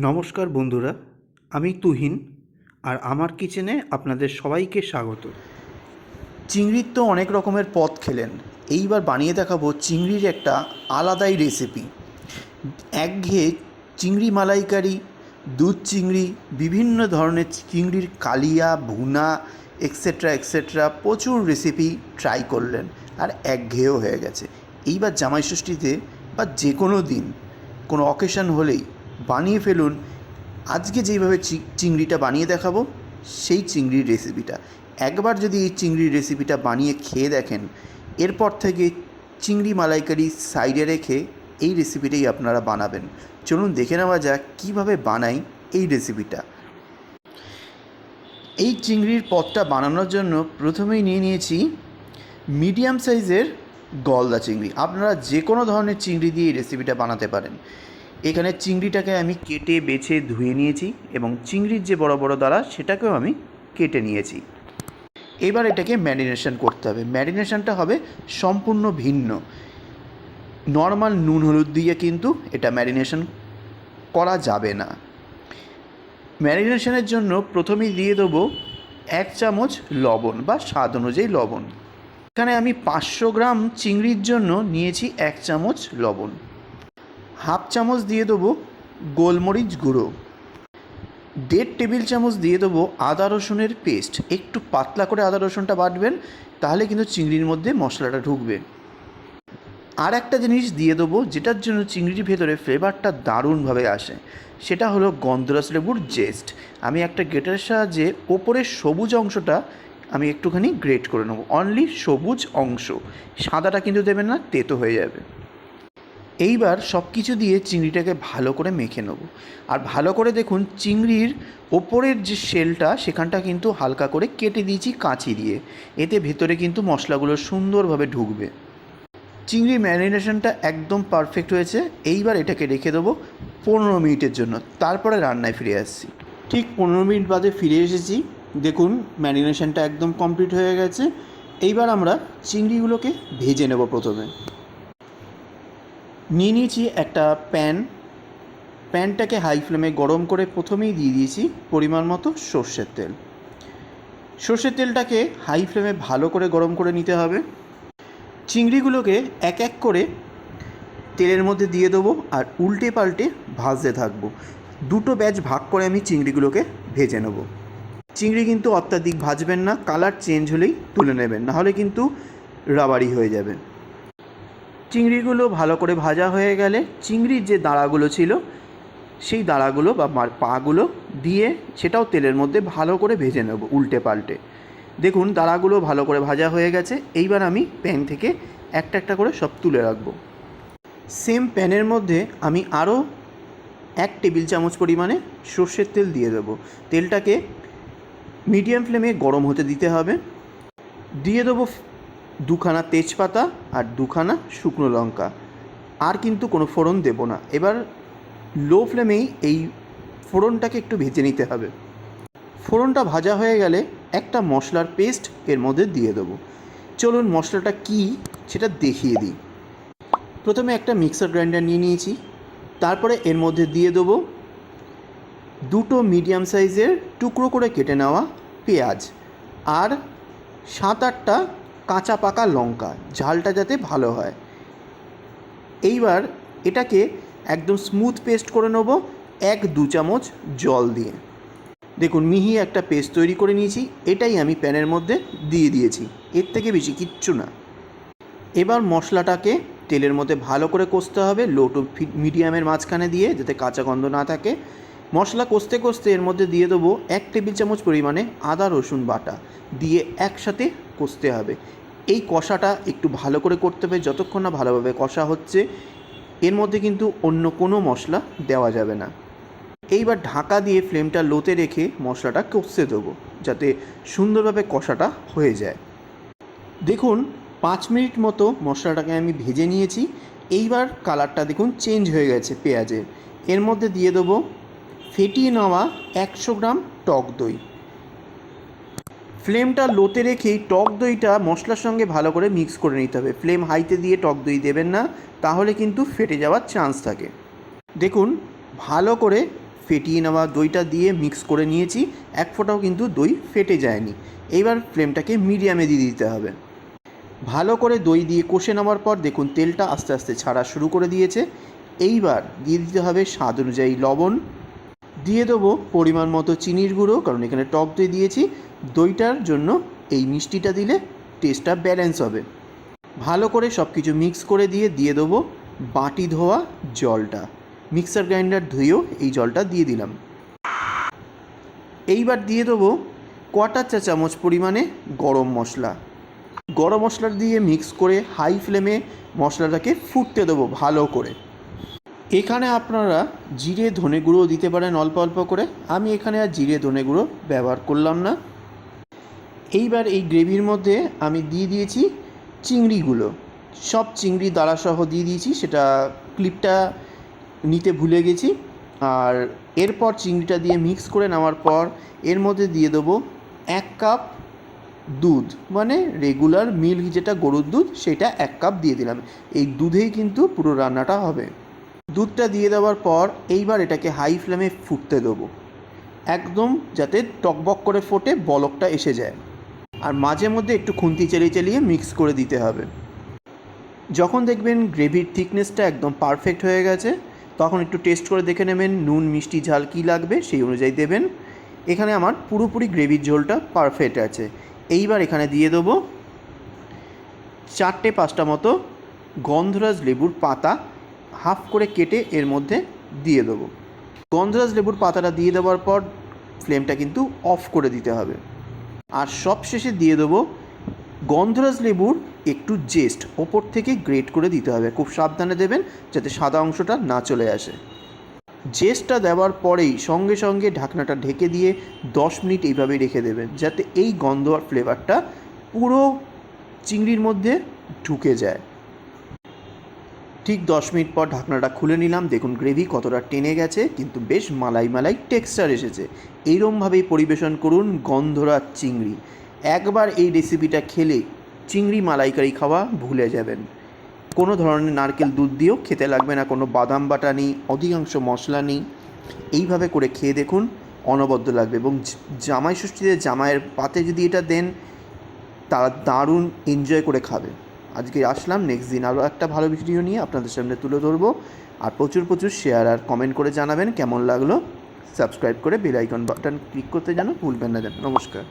নমস্কার বন্ধুরা, আমি তুহিন আর আমার কিচেনে আপনাদের সবাইকে স্বাগত। চিংড়ির তো অনেক রকমের পদ খেলেন, এইবার বানিয়ে দেখাবো চিংড়ির একটা আলাদাই রেসিপি একঘেয়ে চিংড়ি মালাইকারি, দুধ চিংড়ি, বিভিন্ন ধরনের চিংড়ির কালিয়া, ভুনা এক্সেট্রা এক্সেট্রা প্রচুর রেসিপি ট্রাই করলেন আর একঘেয়েও হয়ে গেছে। এইবার জামাই ষষ্ঠীতে বা যে কোনো দিন, কোনো অকেশন হলেই বানিয়ে ফেলুন। আজকে যেইভাবে চিংড়িটা বানিয়ে দেখাবো, সেই চিংড়ির রেসিপিটা একবার যদি এই চিংড়ির রেসিপিটা বানিয়ে খেয়ে দেখেন, এরপর থেকে চিংড়ি মালাইকারি সাইডে রেখে এই রেসিপিটাই আপনারা বানাবেন। চলুন দেখে নেওয়া যাক কীভাবে বানাই এই রেসিপিটা এই চিংড়ির পদটা বানানোর জন্য প্রথমেই নিয়ে নিয়েছি মিডিয়াম সাইজের গলদা চিংড়ি। আপনারা যে কোনো ধরনের চিংড়ি দিয়ে এই রেসিপিটা বানাতে পারেন। এখানে চিংড়িটাকে আমি কেটে, বেছে, ধুয়ে নিয়েছি এবং চিংড়ির যে বড় বড় দাঁড়া সেটাকেও আমি কেটে নিয়েছি। এবার এটাকে ম্যারিনেশন করতে হবে। ম্যারিনেশনটা হবে সম্পূর্ণ ভিন্ন। নর্মাল নুন হলুদ দিয়ে কিন্তু এটা ম্যারিনেশন করা যাবে না। ম্যারিনেশনের জন্য প্রথমেই দিয়ে দেবো এক চামচ লবণ বা স্বাদ অনুযায়ী লবণ। এখানে আমি পাঁচশো গ্রাম চিংড়ির জন্য নিয়েছি এক চামচ লবণ। হাফ চামচ দিয়ে দেবো গোলমরিচ গুঁড়ো। দেড় টেবিল চামচ দিয়ে দেবো আদা রসুনের পেস্ট। একটু পাতলা করে আদা রসুনটা বাটবেন, তাহলে কিন্তু চিংড়ির মধ্যে মশলাটা ঢুকবে। আর একটা জিনিস দিয়ে দেবো, যেটার জন্য চিংড়ির ভেতরে ফ্লেভারটা দারুণভাবে আসে, সেটা হলো গন্ধরস লেবুর জেস্ট। আমি একটা গ্রেটারের সাহায্যে ওপরের সবুজ অংশটা আমি একটুখানি গ্রেট করে নেব। অনলি সবুজ অংশ। সাদাটা কিন্তু দেবেন না, তেতো হয়ে যাবে। এইবার সব কিছু দিয়ে চিংড়িটাকে ভালো করে মেখে নেব। আর ভালো করে দেখুন, চিংড়ির ওপরের যে শেলটা, সেখানটা কিন্তু হালকা করে কেটে দিয়েছি কাঁচি দিয়ে। এতে ভেতরে কিন্তু মশলাগুলো সুন্দরভাবে ঢুকবে। চিংড়ি ম্যারিনেশনটা একদম পারফেক্ট হয়েছে। এইবার এটাকে রেখে দেবো পনেরো মিনিটের জন্য। তারপরে রান্নায় ফিরে আসছি। ঠিক পনেরো মিনিট বাদে ফিরে এসেছি। দেখুন, ম্যারিনেশনটা একদম কমপ্লিট হয়ে গেছে। এইবার আমরা চিংড়িগুলোকে ভেজে নেব প্রথমে। নিয়ে নিয়েছি একটা প্যান। প্যানটাকে হাই ফ্লেমে গরম করে প্রথমেই দিয়ে দিয়েছি পরিমাণ মতো সর্ষের তেল। সর্ষের তেলটাকে হাই ফ্লেমে ভালো করে গরম করে নিতে হবে। চিংড়িগুলোকে এক এক করে তেলের মধ্যে দিয়ে দেবো আর উল্টে পাল্টে ভাজতে থাকব। দুটো ব্যাচ ভাগ করে আমি চিংড়িগুলোকে ভেজে নেব। চিংড়ি কিন্তু অত্যাধিক ভাজবেন না, কালার চেঞ্জ হলেই তুলে নেবেন, নাহলে কিন্তু রাবারি হয়ে যাবে। চিংড়িগুলো ভালো করে ভাজা হয়ে গেলে চিংড়ির যে দাঁড়াগুলো ছিল, সেই দাঁড়াগুলো বা পাগুলো দিয়ে সেটাও তেলের মধ্যে ভালো করে ভেজে নেব উল্টে পাল্টে। দেখুন দাঁড়াগুলো ভালো করে ভাজা হয়ে গেছে, এইবার আমি প্যান থেকে একটা একটা করে সব তুলে রাখব। সেম প্যানের মধ্যে আমি আরও এক টেবিল চামচ পরিমাণে সর্ষের তেল দিয়ে দেবো। তেলটাকে মিডিয়াম ফ্লেমে গরম হতে দিতে হবে। দিয়ে দেবো দুখানা তেজপাতা আর দুখানা শুকনো লঙ্কা। আর কিন্তু কোনো ফোড়ন দেব না। এবার লো ফ্লেমেই এই ফোড়নটাকে একটু ভেজে নিতে হবে। ফোড়নটা ভাজা হয়ে গেলে একটা মশলার পেস্ট এর মধ্যে দিয়ে দেবো। চলুন মশলাটা কী সেটা দেখিয়ে দিই। প্রথমে একটা মিক্সার গ্রাইন্ডার নিয়ে নিয়েছি। তারপরে এর মধ্যে দিয়ে দেবো দুটো মিডিয়াম সাইজের টুকরো করে কেটে নেওয়া পেঁয়াজ। আর সাত আটটা কাঁচা পাকা লঙ্কা, ঝালটা যাতে ভালো হয়। এইবার এটাকে একদম স্মুথ পেস্ট করে নেব, এক দু চামচ জল দিয়ে। দেখুন, মিহি একটা পেস্ট তৈরি করে নিয়েছি, এটাই আমি প্যানের মধ্যে দিয়ে দিয়েছি, এর থেকে বেশি কিচ্ছু না। এবার মশলাটাকে তেলের মধ্যে ভালো করে কষতে হবে লো টু মিডিয়ামের মাঝখানে দিয়ে, যাতে কাঁচা গন্ধ না থাকে। মশলা কষতে কষতে এর মধ্যে দিয়ে দেবো এক টেবিল চামচ পরিমাণে আদা রসুন বাটা। দিয়ে একসাথে কষতে হবে। এই কষাটা একটু ভালো করে করতে হবে, যতক্ষণ না ভালোভাবে কষা হচ্ছে। এর মধ্যে কিন্তু অন্য কোনো মশলা দেওয়া যাবে না। এইবার ঢাকা দিয়ে ফ্লেমটা লোতে রেখে মশলাটা কষতে দেবো, যাতে সুন্দরভাবে কষাটা হয়ে যায়। দেখুন, পাঁচ মিনিট মতো মশলাটাকে আমি ভেজে নিয়েছি। এইবার কালারটা দেখুন চেঞ্জ হয়ে গেছে পেঁয়াজের। এর মধ্যে দিয়ে দেবো ফেটিয়ে নেওয়া একশো গ্রাম টক দই। ফ্লেমটা লোতে রেখেই টক দইটা মশলার সঙ্গে ভালো করে মিক্স করে নিতে হবে। ফ্লেম হাইতে দিয়ে টক দই দেবেন না, তাহলে কিন্তু ফেটে যাওয়ার চান্স থাকে। দেখুন, ভালো করে ফেটিয়ে নেওয়া দইটা দিয়ে মিক্স করে নিয়েছি, এক ফোঁটাও কিন্তু দই ফেটে যায়নি। এইবার ফ্লেমটাকে মিডিয়ামে দিয়ে দিতে হবে। ভালো করে দই দিয়ে কষে নেওয়ার পর দেখুন, তেলটা আস্তে আস্তে ছাড়া শুরু করে দিয়েছে। এইবার দিয়ে দিতে হবে স্বাদ অনুযায়ী লবণ। দিয়ে দেবো পরিমাণ মতো চিনির গুঁড়ো, কারণ এখানে টক দই দিয়েছি। দইটার জন্য এই মিষ্টিটা দিলে টেস্টটা ব্যালেন্স হবে। ভালো করে সব কিছু মিক্স করে দিয়ে দিয়ে দেবো বাটি ধোয়া জলটা। মিক্সার গ্রাইন্ডার ধুয়েও এই জলটা দিয়ে দিলাম। এইবার দিয়ে দেবো কোয়াটার চা চামচ পরিমাণে গরম মশলা। গরম মশলা দিয়ে মিক্স করে হাই ফ্লেমে মশলাটাকে ফুটতে দেবো ভালো করে। এখানে আপনারা জিরে ধনে গুঁড়ো দিতে পারেন অল্প অল্প করে। আমি এখানে আর জিরে ধনে গুঁড়ো ব্যবহার করলাম না। এইবার এই গ্রেভির মধ্যে আমি দিয়ে দিয়েছি চিংড়িগুলো। সব চিংড়ি দাঁড়া সহ দিয়ে দিয়েছি, সেটা ক্লিপটা নিতে ভুলে গেছি। আর এরপর চিংড়িটা দিয়ে মিক্স করে নেওয়ার পর এর মধ্যে দিয়ে দেবো এক কাপ দুধ মানে রেগুলার মিল্ক যেটা গরুর দুধ, সেটা এক কাপ দিয়ে দিলাম। এই দুধেই কিন্তু পুরো রান্নাটা হবে। দুধটা দিয়ে দেওয়ার পর এইবার এটাকে হাই ফ্লেমে ফুটতে দেবো। একদম যাতে টকবক করে ফোটে, বলকটা এসে যায়। আর মাঝে মধ্যে একটু খুন্তি চালিয়ে চালিয়ে মিক্স করে দিতে হবে। যখন দেখবেন গ্রেভির থিকনেসটা একদম পারফেক্ট হয়ে গেছে, তখন একটু টেস্ট করে দেখে নেবেন নুন, মিষ্টি, ঝাল কী লাগবে, সেই অনুযায়ী দেবেন। এখানে আমার পুরোপুরি গ্রেভির ঝোলটা পারফেক্ট আছে। এইবার এখানে দিয়ে দেবো চারটে পাঁচটা মতো গন্ধরাজ লেবুর পাতা। হাফ করে কেটে এর মধ্যে দিয়ে দেবো। গন্ধরাজ লেবুর পাতাটা দিয়ে দেওয়ার পর ফ্লেমটা কিন্তু অফ করে দিতে হবে। আর সব শেষে দিয়ে দেবো গন্ধরাজ লেবুর একটু জেস্ট ওপর থেকে গ্রেট করে দিতে হবে। খুব সাবধানে দেবেন যাতে সাদা অংশটা না চলে আসে। জেস্টটা দেওয়ার পরেই সঙ্গে সঙ্গে ঢাকনাটা ঢেকে দিয়ে দশ মিনিট এইভাবেই রেখে দেবেন, যাতে এই গন্ধ আর ফ্লেভারটা পুরো চিংড়ির মধ্যে ঢুকে যায়। ঠিক দশ মিনিট পর ঢাকনাটা খুলে নিলাম। দেখুন, গ্রেভি কতটা টেনে গেছে, কিন্তু বেশ মালাই মালাই টেক্সচার এসেছে। এইরমভাবেই পরিবেশন করুন গন্ধরাজ চিংড়ি। একবার এই রেসিপিটা খেলে চিংড়ি মালাইকারি খাওয়া ভুলে যাবেন। কোনো ধরনের নারকেল দুধ দিয়েও খেতে লাগবে না, কোনো বাদাম বাটা নেই, অধিকাংশ মশলা নেই। এইভাবে করে খেয়ে দেখুন, অনবদ্য লাগবে এবং জামাই ষষ্ঠীতে জামাইয়ের পাতে যদি এটা দেন, তারা দারুণ এনজয় করে খাবে। আজকে আসলাম। নেক্সট দিন আরও একটা ভালো ভিডিও নিয়ে আপনাদের সামনে তুলে ধরবো। আর প্রচুর প্রচুর শেয়ার আর কমেন্ট করে জানাবেন কেমন লাগল। সাবস্ক্রাইব করে বেল আইকন বাটন ক্লিক করতে যেন ভুলবেন না যেন। নমস্কার।